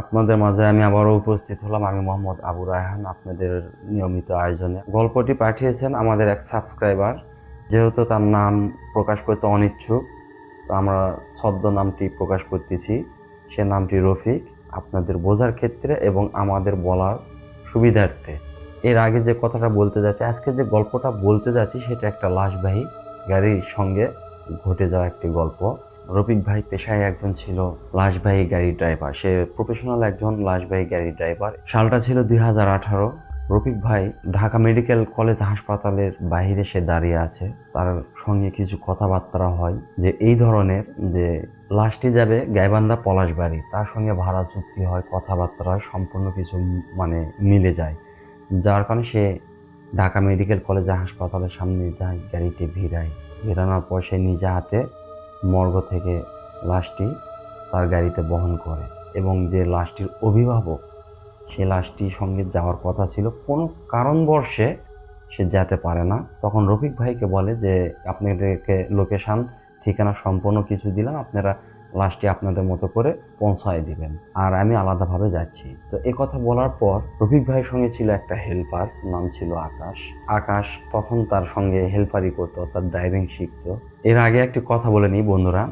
আপনাদের মাঝে আমি আবারও উপস্থিত হলাম আমি মোহাম্মদ আবু রায়হান, আপনাদের নিয়মিত আয়োজনে। গল্পটি পাঠিয়েছেন আমাদের এক সাবস্ক্রাইবার, যেহেতু তার নাম প্রকাশ করতে অনিচ্ছুক, তো আমরা ছদ্ম নামটি প্রকাশ করতেছি, সে নামটি রফিক, আপনাদের বোঝার ক্ষেত্রে এবং আমাদের বলার সুবিধার্থে। এর আগে যে কথাটা বলতে যাচ্ছি, আজকে যে গল্পটা বলতে যাচ্ছি, সেটা একটা লাশবাহী গাড়ির সঙ্গে ঘটে যাওয়া একটি গল্প। রফিক ভাই পেশায় একজন ছিল লাশবাহী গাড়ি ড্রাইভার। সে প্রফেশনাল একজন লাশবাহী গাড়ি ড্রাইভার। সালটা ছিল দুই হাজার আঠারো। রফিক ভাই ঢাকা মেডিকেল কলেজ হাসপাতালের বাইরে সে দাঁড়িয়ে আছে। তার সঙ্গে কিছু কথাবার্তা হয় যে এই ধরনের যে লাশটি যাবে গাইবান্ধা পলাশবাড়ি তার সঙ্গে ভাড়া চুক্তি হয়, কথাবার্তা হয়, সম্পূর্ণ কিছু মানে মিলে যায়। যার কারণে সে ঢাকা মেডিকেল কলেজ হাসপাতালের সামনে যায়, গাড়িটি ভিড়ায়। ভিড়ানোর পর সে নিজে হাতে মর্গ থেকে লাশটি তার গাড়িতে বহন করে এবং যে লাশটির অভিভাবক, সে লাশটির সঙ্গে যাওয়ার কথা ছিল, কোনো কারণবর্ষে সে যেতে পারে না। তখন রফিক ভাইকে বলে যে, আপনাদেরকে লোকেশান, ঠিকানা সম্পূর্ণ কিছু দিলাম, আপনারা লাশটি আপনাদের মতো করে পৌঁছায় দিবেন আর আমি আলাদাভাবে যাচ্ছি। তো এ কথা বলার পর রফিক ভাইয়ের সঙ্গে ছিল একটা হেল্পার, নাম ছিল আকাশ। আকাশ তখন তার সঙ্গে হেল্পারি করতো অর্থাৎ ড্রাইভিং শিখতো। এর আগে একটি কথা বলে নিই বন্ধুরা,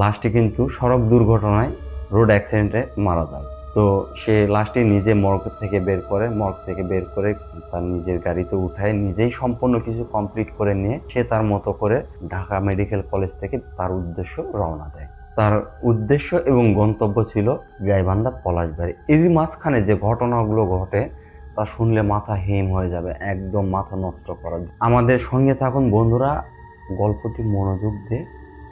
লাশটি কিন্তু সড়ক দুর্ঘটনায় রোড অ্যাক্সিডেন্টে মারা যায়। তো সে লাশটি নিজে মর্গ থেকে বের করে, মর্গ থেকে বের করে তার নিজের গাড়িতে উঠায়, নিজেই সম্পূর্ণ কিছু কমপ্লিট করে নিয়ে সে তার মতো করে ঢাকা মেডিকেল কলেজ থেকে তার উদ্দেশ্য রওনা দেয়। তার উদ্দেশ্য এবং গন্তব্য ছিল গাইবান্ধা পলাশবাড়ি। এরই মাঝখানে যে ঘটনাগুলো ঘটে, তা শুনলে মাথা হেম হয়ে যাবে, একদম মাথা নষ্ট করা। আমাদের সঙ্গে থাকুন বন্ধুরা গল্পটি মনোযোগ দিয়ে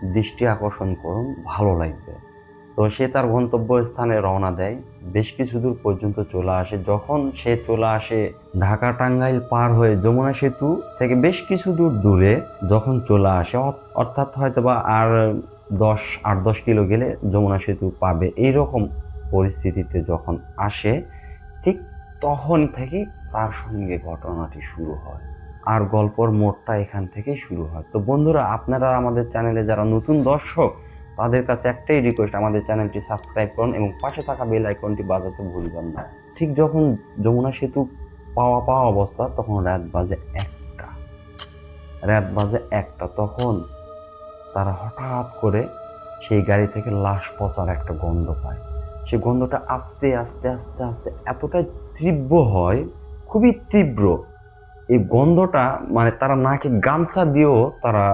দৃষ্টি আকর্ষণ করুন, ভালো লাগবে। তো সে তার গন্তব্য স্থানে রওনা দেয়। বেশ কিছু দূর পর্যন্ত চলে আসে। যখন সে চলে আসে ঢাকা টাঙ্গাইল পার হয়ে যমুনা সেতু থেকে বেশ কিছু দূর দূরে যখন চলে আসে অর- অর্থাৎ হয়তো বা আর দশ, আট, দশ কিলো গেলে যমুনা সেতু পাবে। এইরকম পরিস্থিতিতে যখন আসে, ঠিক তখন থেকে তার সঙ্গে ঘটনাটি শুরু হয়। আর গল্পর মোড়টা এখান থেকেই শুরু হয়। তো বন্ধুরা, আপনারা আমাদের চ্যানেলে যারা নতুন দর্শক, তাদের কাছে একটাই রিকোয়েস্ট আমাদের চ্যানেলটি সাবস্ক্রাইব করুন এবং পাশে থাকা বেল আইকনটি বাজাতে ভুলবেন না। ঠিক যখন যমুনা সেতু পাওয়া পাওয়া অবস্থা, তখন রাত বাজে একটা। রাত বাজে একটা, তখন তারা হঠাৎ করে সেই গাড়ি থেকে লাশ পচার একটা গন্ধ পায়। সেই গন্ধটা আস্তে আস্তে আস্তে আস্তে এতটাই তীব্র হয়, খুবই তীব্র এই গন্ধটা মানে তারা নাকি গামছা দিয়েও তারা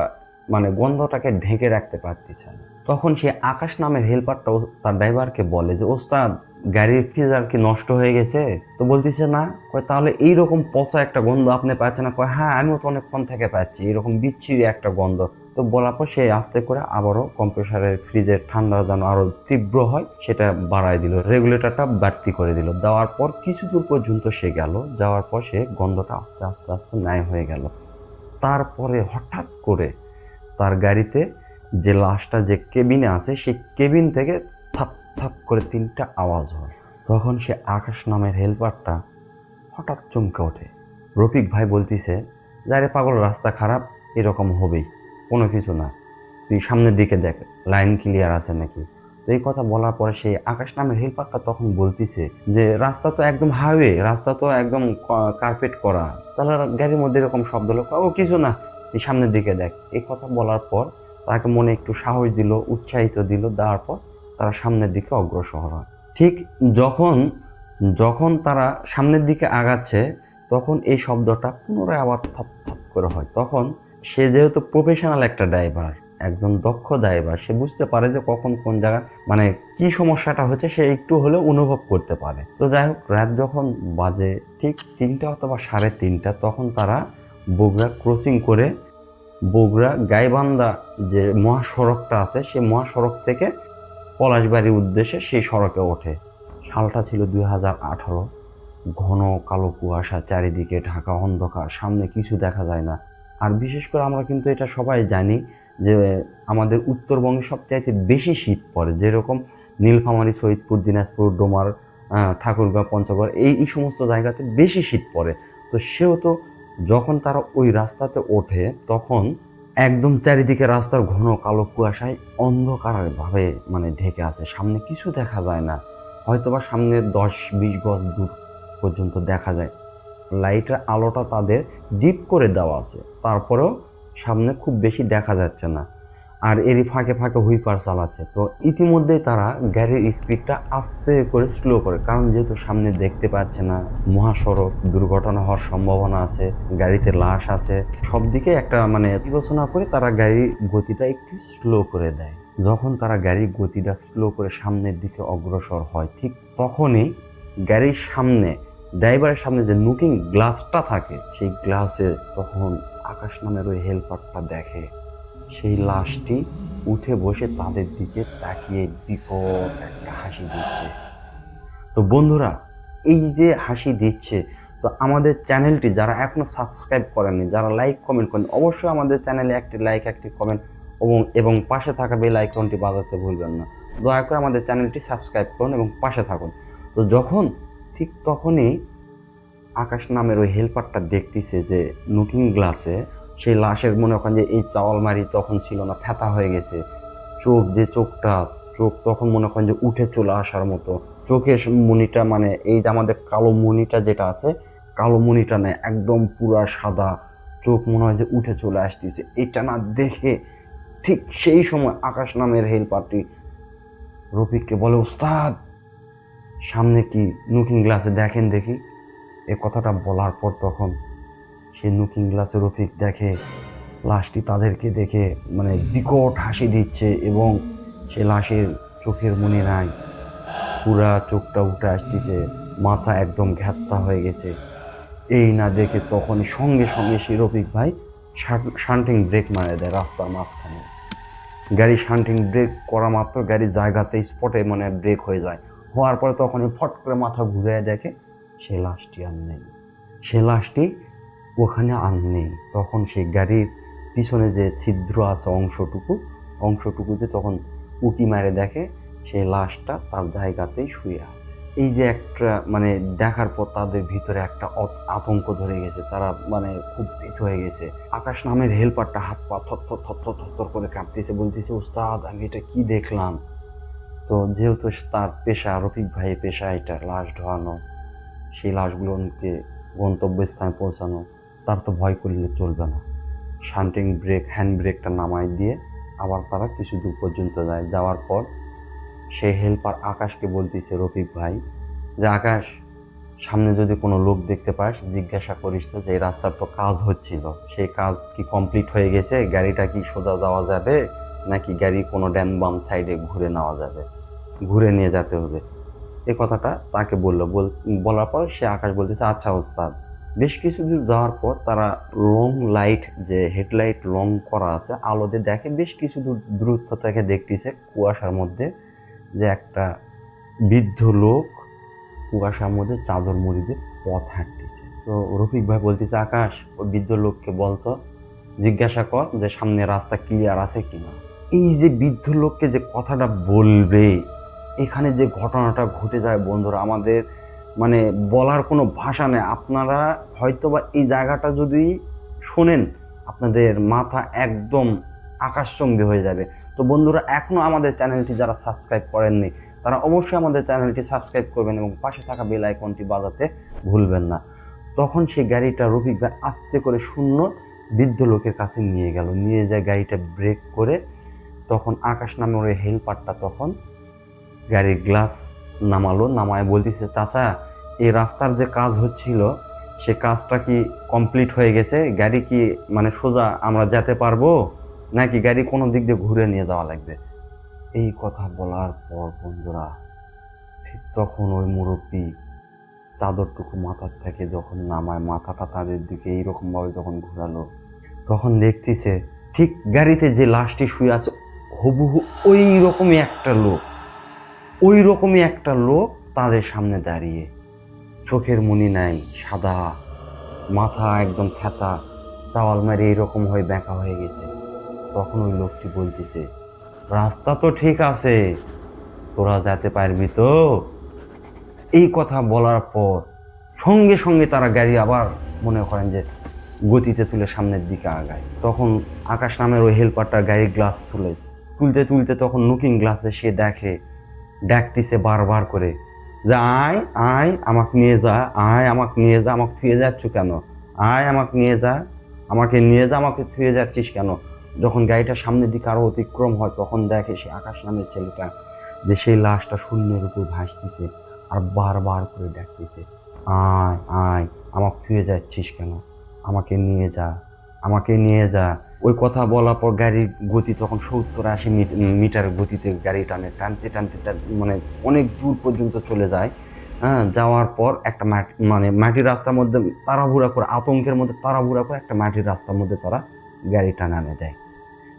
মানে গন্ধটাকে ঢেকে রাখতে পারতেছে না। তখন সে আকাশ নামের হেল্পারটা তার ড্রাইভারকে বলে যে, ওস্তাদ, গাড়ির ফ্রিজার কি নষ্ট হয়ে গেছে? তো বলতেছে, না। কয়, তাহলে এইরকম পচা একটা গন্ধ আপনি পাচ্ছেন না? কয় হ্যাঁ আমিও তো অনেকক্ষণ থেকে পাচ্ছি। এরকম বিচ্ছিরি একটা গন্ধ। তো বলার পর সে আস্তে করে আবারও কম্প্রেসারের ফ্রিজের ঠান্ডা যেন আরও তীব্র হয়, সেটা বাড়ায় দিল। রেগুলেটরটা বাড়তি করে দিল। দেওয়ার পর কিছু দূর পর্যন্ত সে গেল। যাওয়ার পর সে গন্ধটা আস্তে আস্তে আস্তে ন্যায় হয়ে গেল। তারপরে হঠাৎ করে তার গাড়িতে যে লাশটা, যে কেবিনে আছে, সেই কেবিন থেকে থাপ থাপ করে তিনটা আওয়াজ হয়। তখন সে আকাশ নামের হেল্পারটা হঠাৎ চমকে ওঠে। রফিক ভাই বলতিছে, যারে পাগল, রাস্তা খারাপ, এরকম হবেই। কোনো কিছু না। তুই সামনের দিকে দেখ, লাইন ক্লিয়ার আছে নাকি? তো এই কথা বলার পরে সেই আকাশ নামের হেল্পারটা তখন বলতিছে যে, রাস্তা তো একদম হাইওয়ে রাস্তা তো একদম কার্পেট করা। তাহলে গাড়ির মধ্যে এরকম শব্দ হলো ও কিছু না। তুই সামনের দিকে দেখ। এই কথা বলার পর তাকে মনে একটু সাহস দিল, উৎসাহিত দিল, দেওয়ার পর তারা সামনের দিকে অগ্রসর হয়। ঠিক যখন যখন তারা সামনের দিকে আগাচ্ছে, তখন এই শব্দটা পুনরায় আবার থপ থপ করে হয়। তখন সে যেহেতু প্রফেশনাল একটা ড্রাইভার একজন দক্ষ ড্রাইভার সে বুঝতে পারে যে কখন কোন জায়গা মানে কি সমস্যাটা হচ্ছে, সে একটু হলেও অনুভব করতে পারে। তো যাই হোক, রাত যখন বাজে ঠিক তিনটা অথবা সাড়ে তিনটা, তখন তারা বগুড়া ক্রসিং করে বগুড়া গাইবান্ধা যে মহাসড়কটা আছে সেই মহাসড়ক থেকে পলাশবাড়ির উদ্দেশ্যে সেই সড়কে ওঠে। সালটা ছিল দুই হাজার আঠারো। ঘন কালো কুয়াশা, চারিদিকে ঢাকা অন্ধকার, সামনে কিছু দেখা যায় না। আর বিশেষ করে আমরা কিন্তু এটা সবাই জানি যে আমাদের উত্তরবঙ্গে সবচাইতে বেশি শীত পড়ে, যেরকম নীলফামারী, সৈয়দপুর, দিনাজপুর, ডোমার ঠাকুরগাঁও পঞ্চগড়, এই এই সমস্ত জায়গাতে বেশি শীত পড়ে। তো সেহেতু যখন তারা ওই রাস্তাতে ওঠে, তখন একদম চারিদিকে রাস্তার ঘন কালো কুয়াশায় অন্ধকারভাবে মানে ঢেকে আছে। সামনে কিছু দেখা যায় না। হয়তোবা সামনে দশ বিশ গজ দূর পর্যন্ত দেখা যায়। লাইটের আলোটা তাদের ডিপ করে দেওয়া আছে। তারপরেও সামনে খুব বেশি দেখা যাচ্ছে না। আর এরই ফাঁকে ফাঁকে হুইপার চালাচ্ছে। তো ইতিমধ্যেই তারা গাড়ির স্পিডটা আস্তে করে স্লো করে। কারণ যেহেতু সামনে দেখতে পাচ্ছে না, মহাসড়ক, দুর্ঘটনা হওয়ার সম্ভাবনা আছে, গাড়িতে লাশ আছে। সব দিকে একটা মানে বিবেচনা করে তারা গাড়ির গতিটা একটু স্লো করে দেয়। যখন তারা গাড়ির গতিটা স্লো করে সামনের দিকে অগ্রসর হয়, ঠিক তখনই গাড়ির সামনে ড্রাইভারের সামনে যে লুকিং গ্লাসটা থাকে, সেই গ্লাসে তখন আকাশ নামের ওই হেল্পারটা দেখে। সেই লাশটি উঠে বসে তাদের দিকে তাকিয়ে বিকট একটা হাসি দিচ্ছে। তো বন্ধুরা, এই যে হাসি দিচ্ছে, তো আমাদের চ্যানেলটি যারা এখনও সাবস্ক্রাইব করেননি, যারা লাইক কমেন্ট করেন অবশ্যই আমাদের চ্যানেলে একটি লাইক একটি কমেন্ট এবং এবং পাশে থাকা বেল আইকনটি বাজাতে ভুলবেন না। দয়া করে আমাদের চ্যানেলটি সাবস্ক্রাইব করুন এবং পাশে থাকুন। তো যখন ঠিক তখনই আকাশ নামের ওই হেল্পারটা দেখতেছে যে লুকিং গ্লাসে, সেই লাশের মনে করেন যে এই চাওয়াল মারি তখন ছিল না থ্যাতা হয়ে গেছে। চোখ যে চোখটা, চোখ তখন মনে করেন যে উঠে চলে আসার মতো। চোখের মুনিটা মানে এই যে আমাদের কালো মুনিটা যেটা আছে, কালো মুনিটা নেই একদম পুরা সাদা। চোখ মনে হয় যে উঠে চলে আসতেছে। এটা না দেখে ঠিক সেই সময় আকাশ নামের হেল্পারটি রফিককে বলে উস্তাদ সামনে কি লুকিং গ্লাসে দেখেন দেখি। এ কথাটা বলার পর তখন সে লুকিং গ্লাসে রফিক দেখে, লাশটি তাদেরকে দেখে মানে বিকট হাসি দিচ্ছে এবং সে লাশের চোখের মনে নাই। পুরা চোখটা উঠে আসতেছে, মাথা একদম ঘ্যাত্তা হয়ে গেছে। এই না দেখে তখন সঙ্গে সঙ্গে সে রফিক ভাই শান্টিং ব্রেক মারে দেয় রাস্তার মাঝখানে। গাড়ি শান্টিং ব্রেক করা মাত্র গাড়ি জায়গাতে স্পটে মানে ব্রেক হয়ে যায়। হওয়ার পরে তখন ফট করে মাথা ঘুরে দেখে সে লাশটি আর নেই। সে লাশটি ওখানে আর নেই। তখন সেই গাড়ির পিছনে যে ছিদ্র আছে অংশটুকু, অংশটুকুতে তখন উকি মারে দেখে সেই লাশটা তার জায়গাতেই শুয়ে আছে। এই যে একটা মানে দেখার পর তাদের ভিতরে একটা আতঙ্ক ধরে গেছে, তারা মানে খুব ভীত হয়ে গেছে। আকাশ নামের হেল্পারটা হাত পা থর থর থর থর করে কাঁপতেছে, বলতেছে উস্তাদ আমি এটা কি দেখলাম? তো যেহেতু তার পেশা রফিক ভাই পেশা, এটা লাশ ঢোয়ানো, সেই লাশগুলোকে গন্তব্যস্থানে পৌঁছানো, তার তো ভয় করলে চলবে না। শান্টিং ব্রেক হ্যান্ড ব্রেকটা নামাই দিয়ে আবার তারা কিছু দূর পর্যন্ত যায়। যাওয়ার পর সেই হেল্পার আকাশকে বলতেছে, রফিক ভাই, যে আকাশ, সামনে যদি কোনো লোক দেখতে পাস, জিজ্ঞাসা করিস তো যে এই রাস্তার তো কাজ হচ্ছিল। সেই কাজ কি কমপ্লিট হয়ে গেছে? গাড়িটা কি সোজা যাওয়া যাবে? নাকি গাড়ি কোনো ড্যাম বাম সাইডে ঘুরে নেওয়া যাবে? ঘুরে নিয়ে যেতে হবে। এ কথাটা তাকে বলল। বল বলার পর সে আকাশ বলতেছে আচ্ছা ওস্তাদ। বেশ কিছু দূর যাওয়ার পর তারা লং লাইট যে হেডলাইট লং করা আছে আলোতে দেখে বেশ কিছু দূর দূরত্ব থেকে দেখতেছে কুয়াশার মধ্যে যে একটা বৃদ্ধ লোক কুয়াশার মধ্যে চাদর মুড়ি দিয়ে পথ হাঁটতেছে। তো রফিক ভাই বলতেছে, আকাশ ওই বৃদ্ধ লোককে বলতো জিজ্ঞাসা কর যে সামনে রাস্তা ক্লিয়ার আছে কিনা? এই যে বৃদ্ধ লোককে যে কথাটা বলবে এখানে যে ঘটনাটা ঘটে যায় বন্ধুরা, আমাদের মানে বলার কোনো ভাষা নেই। আপনারা হয়তোবা এই জায়গাটা যদি শোনেন, আপনাদের মাথা একদম আকাশচম্বী হয়ে যাবে। তো বন্ধুরা এখনও আমাদের চ্যানেলটি যারা সাবস্ক্রাইব করেননি, তারা অবশ্যই আমাদের চ্যানেলটি সাবস্ক্রাইব করবেন এবং পাশে থাকা বেল আইকনটি বাজাতে ভুলবেন না। তখন সেই গাড়িটা রফিক ভাই আস্তে করে শূন্য বৃদ্ধ লোকের কাছে নিয়ে গেল। নিয়ে যায় গাড়িটা ব্রেক করে, তখন আকাশ নামের ওই হেল্পারটা তখন গাড়ির গ্লাস নামালো, নামায় বলতেছে, চাচা, এই রাস্তার যে কাজ হচ্ছিল, সে কাজটা কি কমপ্লিট হয়ে গেছে? গাড়ি কি মানে সোজা আমরা যেতে পারব? নাকি গাড়ি কোনো দিক দিয়ে ঘুরে নিয়ে যাওয়া লাগবে? এই কথা বলার পর বন্ধুরা, ঠিক তখন ওই মুরব্বী চাদরটুকু মাথার থেকে যখন নামায়, মাথাটা তাদের দিকে এইরকমভাবে যখন ঘোরালো, তখন দেখতেছে, ঠিক গাড়িতে যে লাশটি শুয়ে আছে, হুবহু ওই রকমই একটা লোক। ওই রকমই একটা লোক তাদের সামনে দাঁড়িয়ে। চোখের মনি নাই, সাদা, মাথা একদম ফ্যাতা চাওয়াল মারি এইরকম হয়ে ব্যাঁকা হয়ে গেছে। তখন ওই লোকটি বলতেছে, রাস্তা তো ঠিক আছে, তোরা যেতে পারবি তো? এই কথা বলার পর সঙ্গে সঙ্গে তারা গাড়ি আবার মনে করেন যে গতিতে তুলে সামনের দিকে আগায়। তখন আকাশ নামের ওই হেল্পারটা গাড়ির গ্লাস তুলে, তুলতে তুলতে তখন লুকিং গ্লাসে সে দেখে ডাকতিছে বারবার করে, যে আয় আয়, আমাকে নিয়ে যা, আয়, আমাকে নিয়ে যা, আমাকে থুয়ে যাচ্ছ কেন? আয়, আমাকে নিয়ে যা, আমাকে নিয়ে যা, আমাকে থুয়ে যাচ্ছিস কেন? যখন গাড়িটা সামনের দিকে আরও অতিক্রম হয়, তখন দেখে সে আকাশ নামের ছেলেটা, যে সেই লাশটা শূন্যের উপর ভাসতেছে আর বারবার করে ডাকতেছে, আয় আয়, আমাকে থুয়ে যাচ্ছিস কেন? আমাকে নিয়ে যা, আমাকে নিয়ে যা। ওই কথা বলার পর গাড়ির গতি তখন সত্তর আশি মিটার গতিতে গাড়ি টানে, টানতে টানতে, টান- মানে অনেক দূর পর্যন্ত চলে যায়। হ্যাঁ যাওয়ার পর একটা মাটি মানে মাটির রাস্তার মধ্যে তাড়াহুড়া করে, আতঙ্কের মধ্যে তাড়াহুড়া করে একটা মাটির রাস্তার মধ্যে তারা গাড়িটা নামে দেয়।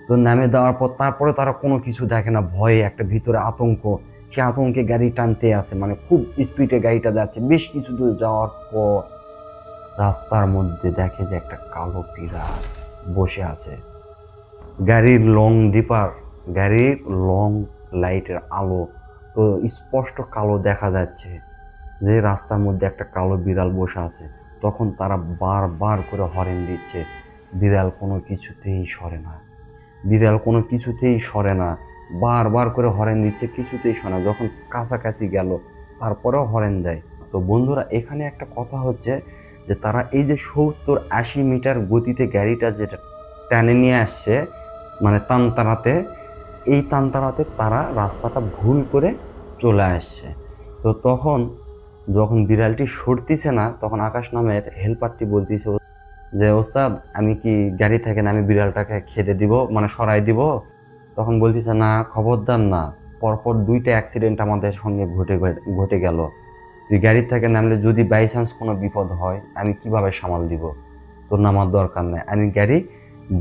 তো নামে দেওয়ার পর তারপরে তারা কোনো কিছু দেখে না, ভয়ে একটা ভিতরে আতঙ্ক। সে আতঙ্কে গাড়ি টানতে আসে মানে খুব স্পিডে গাড়িটা যাচ্ছে। বেশ কিছু দূর যাওয়ার পর রাস্তার মধ্যে দেখে যে একটা কালো বিড়াল। বসে আছে। গাড়ির লং ডিপার গাড়ির লং লাইটের আলো স্পষ্ট কালো দেখা যাচ্ছে যে রাস্তার মধ্যে একটা কালো বিড়াল বসে আছে। তখন তারা বারবার করে হরেন দিচ্ছে, বিড়াল কোনো কিছুতেই সরে না, বিড়াল কোনো কিছুতেই সরে না। বারবার করে হরেন দিচ্ছে, কিছুতেই সরে না। যখন কাছাকাছি গেল, তারপরেও হরেন দেয়। তো বন্ধুরা, এখানে একটা কথা হচ্ছে যে তারা এই যে সত্তর আশি মিটার গতিতে গাড়িটা যেটা টানে নিয়ে আসছে মানে তানতারাতে, এই তানতারাতে তারা রাস্তাটা ভুল করে চলে আসছে। তো তখন যখন বিড়ালটি সরতিছে না, তখন আকাশ নামের হেল্পারটি বলতেছে, যে ওস্তাদ, আমি কি গাড়ি থেকে না আমি বিড়ালটাকে খেতে দিব মানে সরাই দিব? তখন বলতেছে, না, খবরদার না। পরপর দুইটা অ্যাক্সিডেন্ট আমাদের সঙ্গে ঘটে ঘটে গেল। তুই গাড়ি থেকে নামলে যদি বাই চান্স কোনো বিপদ হয়, আমি কীভাবে সামাল দিব? তোর নামার দরকার নেই। আমি গাড়ি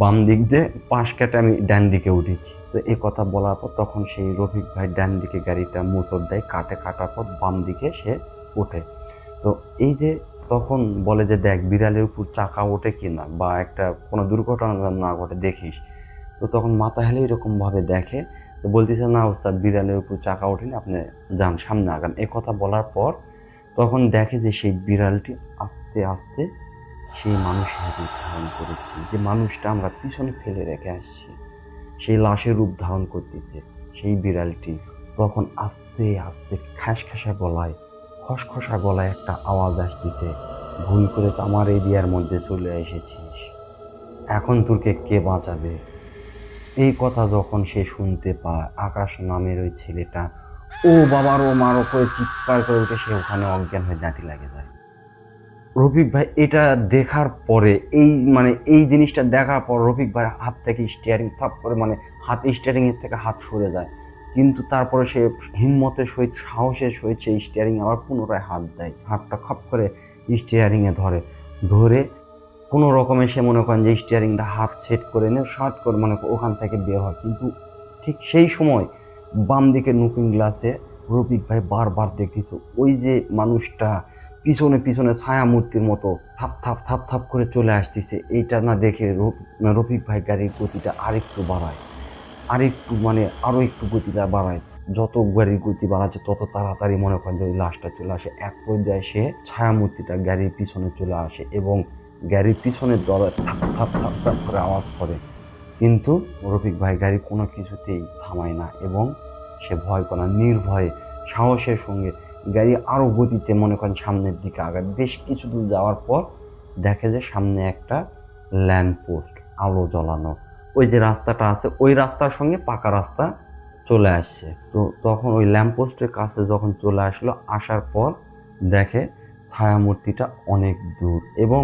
বাম দিক দিয়ে পাশ কেটে আমি ডান দিকে উঠেছি। তো এই কথা বলার পর তখন সেই রফিক ভাই ডান দিকে গাড়িটা মোচর দেয়, কাটে কাটার পর বাম দিকে সে ওঠে। তো এই যে তখন বলে যে, দেখ, বিড়ালের উপর চাকা ওঠে কি না বা একটা কোনো দুর্ঘটনা না ঘটে, দেখিস। তো তখন মাথা হেলে এরকমভাবে দেখে, তো বলতেছে, না ওস্তাদ, বিড়ালের উপর চাকা ওঠেনি, আপনি যান, সামনে আগান। এ কথা বলার পর তখন দেখে যে সেই বিড়ালটি আস্তে আস্তে সেই মানুষের রূপ ধারণ করেছে, যে মানুষটা আমরা পিছনে ফেলে রেখে আসছি। সেই লাশের রূপ ধারণ করতেছে সেই বিড়ালটি। তখন আস্তে আস্তে খাস খাসা গলায়, খসখসা গলায় একটা আওয়াজ আসতেছে, ভুল করে তো আমার এরিয়ার মধ্যে চলে এসেছিস। এখন তোরকে কে বাঁচাবে? এই কথা যখন সে শুনতে পায়, আকাশ নামের ওই ছেলেটা ও বাবার ও মারো করে চিৎকার করে উঠে সে ওখানে অজ্ঞান হয়ে দাঁতি লাগে যায় রফিক ভাই, এটা দেখার পরে, এই মানে এই জিনিসটা দেখার পর রফিক ভাই হাত থেকে স্টিয়ারিং থাপ করে মানে হাত স্টিয়ারিংয়ের থেকে হাত সরে যায়। কিন্তু তারপরে সে হিম্মতের সহিত, সাহসের সহিত সেই স্টিয়ারিং আবার পুনরায় হাত দেয়। হাতটা খপ করে স্টিয়ারিংয়ে ধরে। ধরে কোনো রকমে সে মনে করেন যে স্টিয়ারিংটা হাত সেট করে নে শর্ট করে মানে ওখান থেকে বের হয়। কিন্তু ঠিক সেই সময় বাম দিকে নুকিং গ্লাসে রফিক ভাই বারবার দেখতেছে। ওই যে মানুষটা পিছনে পিছনে ছায়া মূর্তির মতো থাপ থাপ থাপ থাপ করে চলে আসতেছে। এইটা না দেখে রফ- রফিক ভাই গাড়ির গতিটা আরেকটু বাড়ায়। আরেকটু মানে আরও একটু গতিটা বাড়ায়। যত গাড়ির গতি বাড়াচ্ছে, তত তাড়াতাড়ি মনে করেন যে ওই লাশটা চলে আসে। এক পর্যায়ে সে ছায়া মূর্তিটা গাড়ির পিছনে চলে আসে এবং গাড়ির পিছনের দলে থাপ থাপ থাপ থাপ করে আওয়াজ করে। কিন্তু রফিক ভাই গাড়ি কোনো কিছুতেই থামায় না এবং সে ভয় করে নির্ভয়ে সাহসের সঙ্গে গাড়ি আরও গতিতে মনে করেন সামনের দিকে আগায়। বেশ কিছু দূর যাওয়ার পর দেখে যে সামনে একটা ল্যাম্প পোস্ট, আলো জ্বলানো। ওই যে রাস্তাটা আছে, ওই রাস্তার সঙ্গে পাকা রাস্তা চলে আসছে। তো তখন ওই ল্যাম্প পোস্টের কাছে যখন চলে আসলো, আসার পর দেখে ছায়ামূর্তিটা অনেক দূর এবং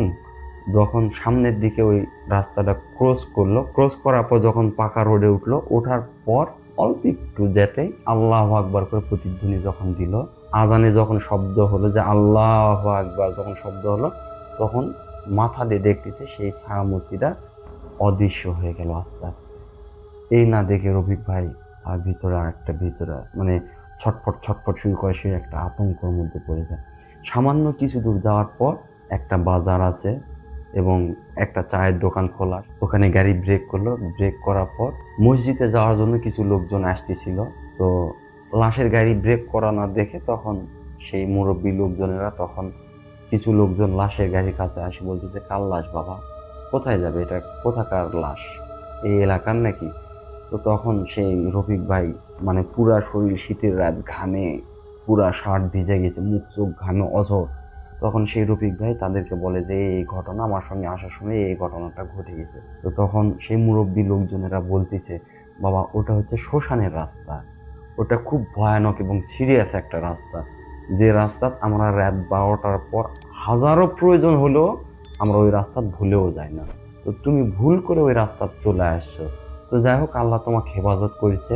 যখন সামনের দিকে ওই রাস্তাটা ক্রস করল, ক্রস করার পর যখন পাকা রোডে উঠল, ওঠার পর অল্প একটু যেতেই আল্লাহ আকবার করে প্রতিধ্বনি যখন দিল, আজানে যখন শব্দ হলো যে আল্লাহ আকবার যখন শব্দ হলো, তখন মাথা দিয়ে দেখতেছে সেই ছায়ামূর্তিটা অদৃশ্য হয়ে গেল আস্তে আস্তে। এই না দেখে রফিক ভাই আর ভিতরে আর একটা ভিতরে মানে ছটফট ছটফট শুরু করে সে একটা আতঙ্কর মধ্যে পড়ে যায়। সামান্য কিছু দূর যাওয়ার পর একটা বাজার আছে এবং একটা চায়ের দোকান খোলা ওখানে গাড়ি ব্রেক করল। ব্রেক করার পর মসজিদে যাওয়ার জন্য কিছু লোকজন আসতেছিল। তো লাশের গাড়ি ব্রেক করা না দেখে তখন সেই মুরব্বী লোকজনেরা তখন কিছু লোকজন লাশের গাড়ির কাছে আসে, বলতেছে, কার লাশ বাবা? কোথায় যাবে এটা? কোথাকার লাশ? এই এলাকার নাকি? তো তখন সেই রফিক ভাই মানে পুরা শরীর শীতের রাত ঘামে, পুরা শার্ট ভিজে গেছে, মুখ চোখ ঘামে, অঝর। তখন সেই রফিক ভাই তাদেরকে বলে যে, এই ঘটনা আমার সঙ্গে আসার সময় এই ঘটনাটা ঘটে গেছে। তো তখন সেই মুরব্বী লোকজনেরা বলতেছে, বাবা, ওটা হচ্ছে শ্মশানের রাস্তা। ওটা খুব ভয়ানক এবং সিরিয়াস একটা রাস্তা। যে রাস্তা আমরা রাত বারোটার পর হাজারো প্রয়োজন হলেও আমরা ওই রাস্তা ভুলেও যাই না। তো তুমি ভুল করে ওই রাস্তা চলে আসছো। তো যাই হোক, আল্লাহ তোমাকে হেফাজত করেছে।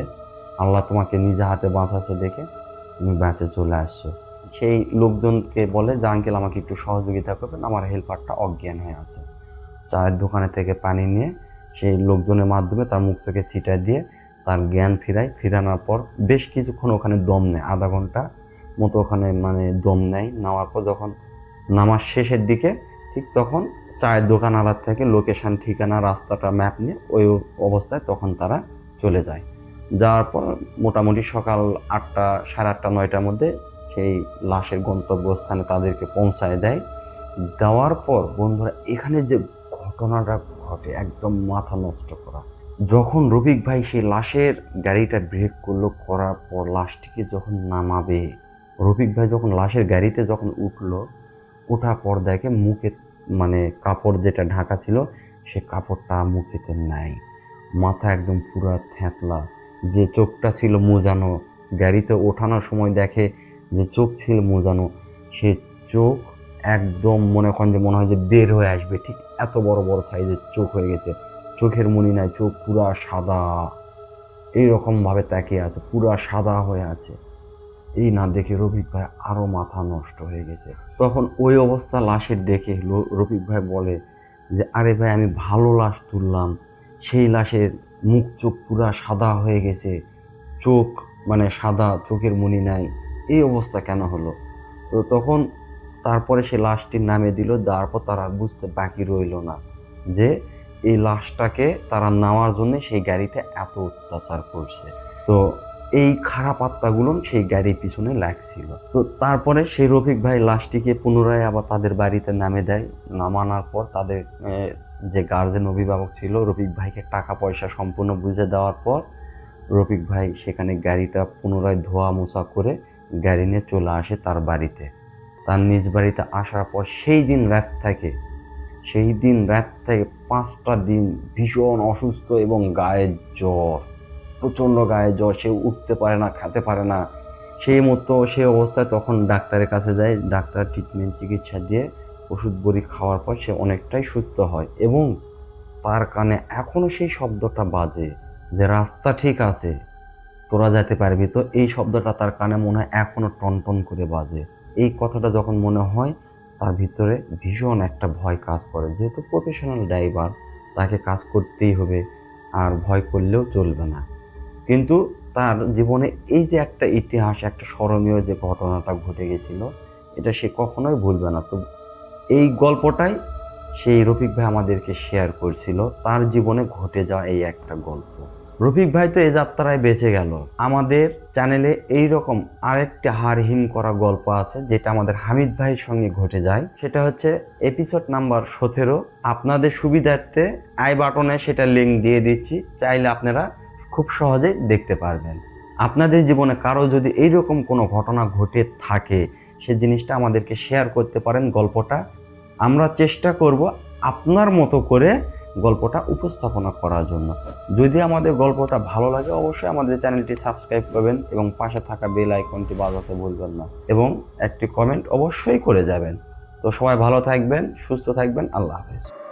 আল্লাহ তোমাকে নিজে হাতে বাঁচাচ্ছে দেখে তুমি বেঁচে চলে আসছো। সেই লোকজনকে বলে যে, আঙ্কেল, আমাকে একটু সহযোগিতা করবেন। আমার হেল্পারটা অজ্ঞান হয়ে আছে। চায়ের দোকানে থেকে পানি নিয়ে সেই লোকজনের মাধ্যমে তার মুখ চোখে ছিটায় দিয়ে তার জ্ঞান ফিরায়। ফিরানোর পর বেশ কিছুক্ষণ ওখানে দম নেয়। আধা ঘণ্টা মতো ওখানে মানে দম নেয়। নেওয়ার পর যখন নামার শেষের দিকে ঠিক তখন চায়ের দোকান আলার থেকে লোকেশন, ঠিকানা, রাস্তাটা ম্যাপ নিয়ে ওই অবস্থায় তখন তারা চলে যায়। যাওয়ার পর মোটামুটি সকাল আটটা, সাড়ে আটটা, নয়টার মধ্যে সেই লাশের গন্তব্যস্থানে তাদেরকে পৌঁছায় দেয়। দেওয়ার পর বন্ধুরা, এখানে যে ঘটনাটা ঘটে, একদম মাথা নষ্ট করা। যখন রফিক ভাই সেই লাশের গাড়িটা ব্রেক করল, করার পর লাশটিকে যখন নামাবে, রফিক ভাই যখন লাশের গাড়িতে যখন উঠল ওঠার পর দেখে মুখে মানে কাপড় যেটা ঢাকা ছিল, সে কাপড়টা মুখেতে নাই। মাথা একদম পুরা থ্যাতলা যে চোখটা ছিল মোজানো, গাড়িতে ওঠানোর সময় দেখে যে চোখ ছিল মোজানো, সে চোখ একদম মনে করেন যে মনে হয় যে বের হয়ে আসবে। ঠিক এত বড় বড় সাইজের চোখ হয়ে গেছে। চোখের মনি নাই, চোখ পুরা সাদা। এইরকমভাবে তাকিয়ে আছে, পুরা সাদা হয়ে আছে। এই না দেখে রফিক ভাই আরও মাথা নষ্ট হয়ে গেছে। তখন ওই অবস্থা লাশের দেখে রফিক ভাই বলে যে, আরে ভাই, আমি ভালো লাশ তুললাম। সেই লাশের মুখ চোখ পুরা সাদা হয়ে গেছে। চোখ মানে সাদা, চোখের মনি নাই। এই অবস্থা কেন হলো? তো তখন তারপরে সে লাশটির নামে দিল, তারপর তারা বুঝতে বাকি রইল না যে এই লাশটাকে তারা নেওয়ার জন্য সেই গাড়িতে এত অত্যাচার করছে। তো এই খারাপ আত্মাগুলো সেই গাড়ির পিছনে লাগছিল। তো তারপরে সেই রফিক ভাই লাশটিকে পুনরায় আবার তাদের বাড়িতে নামে দেয়। নামানোর পর তাদের যে গার্জেন অভিভাবক ছিল, রফিক ভাইকে টাকা পয়সা সম্পূর্ণ বুঝে দেওয়ার পর রফিক ভাই সেখানে গাড়িটা পুনরায় ধোয়া মোছা করে গাড়ি নিয়ে চলে আসে তার বাড়িতে। তার নিজ বাড়িতে আসার পর সেই দিন রাত থেকে। সেই দিন রাত থেকে পাঁচটা দিন ভীষণ অসুস্থ এবং গায়ে জ্বর। প্রচণ্ড গায়ে জ্বর, সে উঠতে পারে না, খেতে পারে না। সেই মতো সেই অবস্থায় তখন ডাক্তারের কাছে যায়, ডাক্তার ট্রিটমেন্ট চিকিৎসা দিয়ে ওষুধ বড়ি খাওয়ার পর সে অনেকটাই সুস্থ হয় এবং তার কানে এখনও সেই শব্দটা বাজে যে, রাস্তা ঠিক আছে। তোরা যেতে পারবি। তো এই শব্দটা তার কানে মনে হয় এখনও টনটন করে বাজে। এই কথাটা যখন মনে হয়, তার ভিতরে ভীষণ একটা ভয় কাজ করে। যেহেতু প্রফেশনাল ড্রাইভার তাকে কাজ করতেই হবে, আর ভয় করলেও চলবে না। কিন্তু তার জীবনে এই যে একটা ইতিহাস, একটা স্মরণীয় যে ঘটনাটা ঘটে গেছিল, এটা সে কখনোই ভুলবে না। তো এই গল্পটাই সেই রফিক ভাই আমাদেরকে শেয়ার করছিল। তার জীবনে ঘটে যাওয়া এই একটা গল্প। রফিক ভাই তো এই যাত্রায় বেঁচে গেল। আমাদের চ্যানেলে এই রকম আরেকটি হারহীন করা গল্প আছে, যেটা আমাদের হামিদ ভাইয়ের সঙ্গে ঘটে যায়। সেটা হচ্ছে এপিসোড নাম্বার সতেরো। আপনাদের সুবিধার্থে আই বাটনে সেটা লিঙ্ক দিয়ে দিচ্ছি, চাইলে আপনারা খুব সহজেই দেখতে পারবেন। আপনাদের জীবনে কারও যদি এইরকম কোনো ঘটনা ঘটে থাকে, সে জিনিসটা আমাদেরকে শেয়ার করতে পারেন গল্পটা। আমরা চেষ্টা করব আপনার মতো করে গল্পটা উপস্থাপনা করার জন্য। যদি আমাদের গল্পটা ভালো লাগে, অবশ্যই আমাদের চ্যানেলটি সাবস্ক্রাইব করবেন এবং পাশে থাকা বেল আইকনটি বাজাতে ভুলবেন না এবং একটি কমেন্ট অবশ্যই করে যাবেন। তো সবাই ভালো থাকবেন, সুস্থ থাকবেন, আল্লাহ হাফেজ।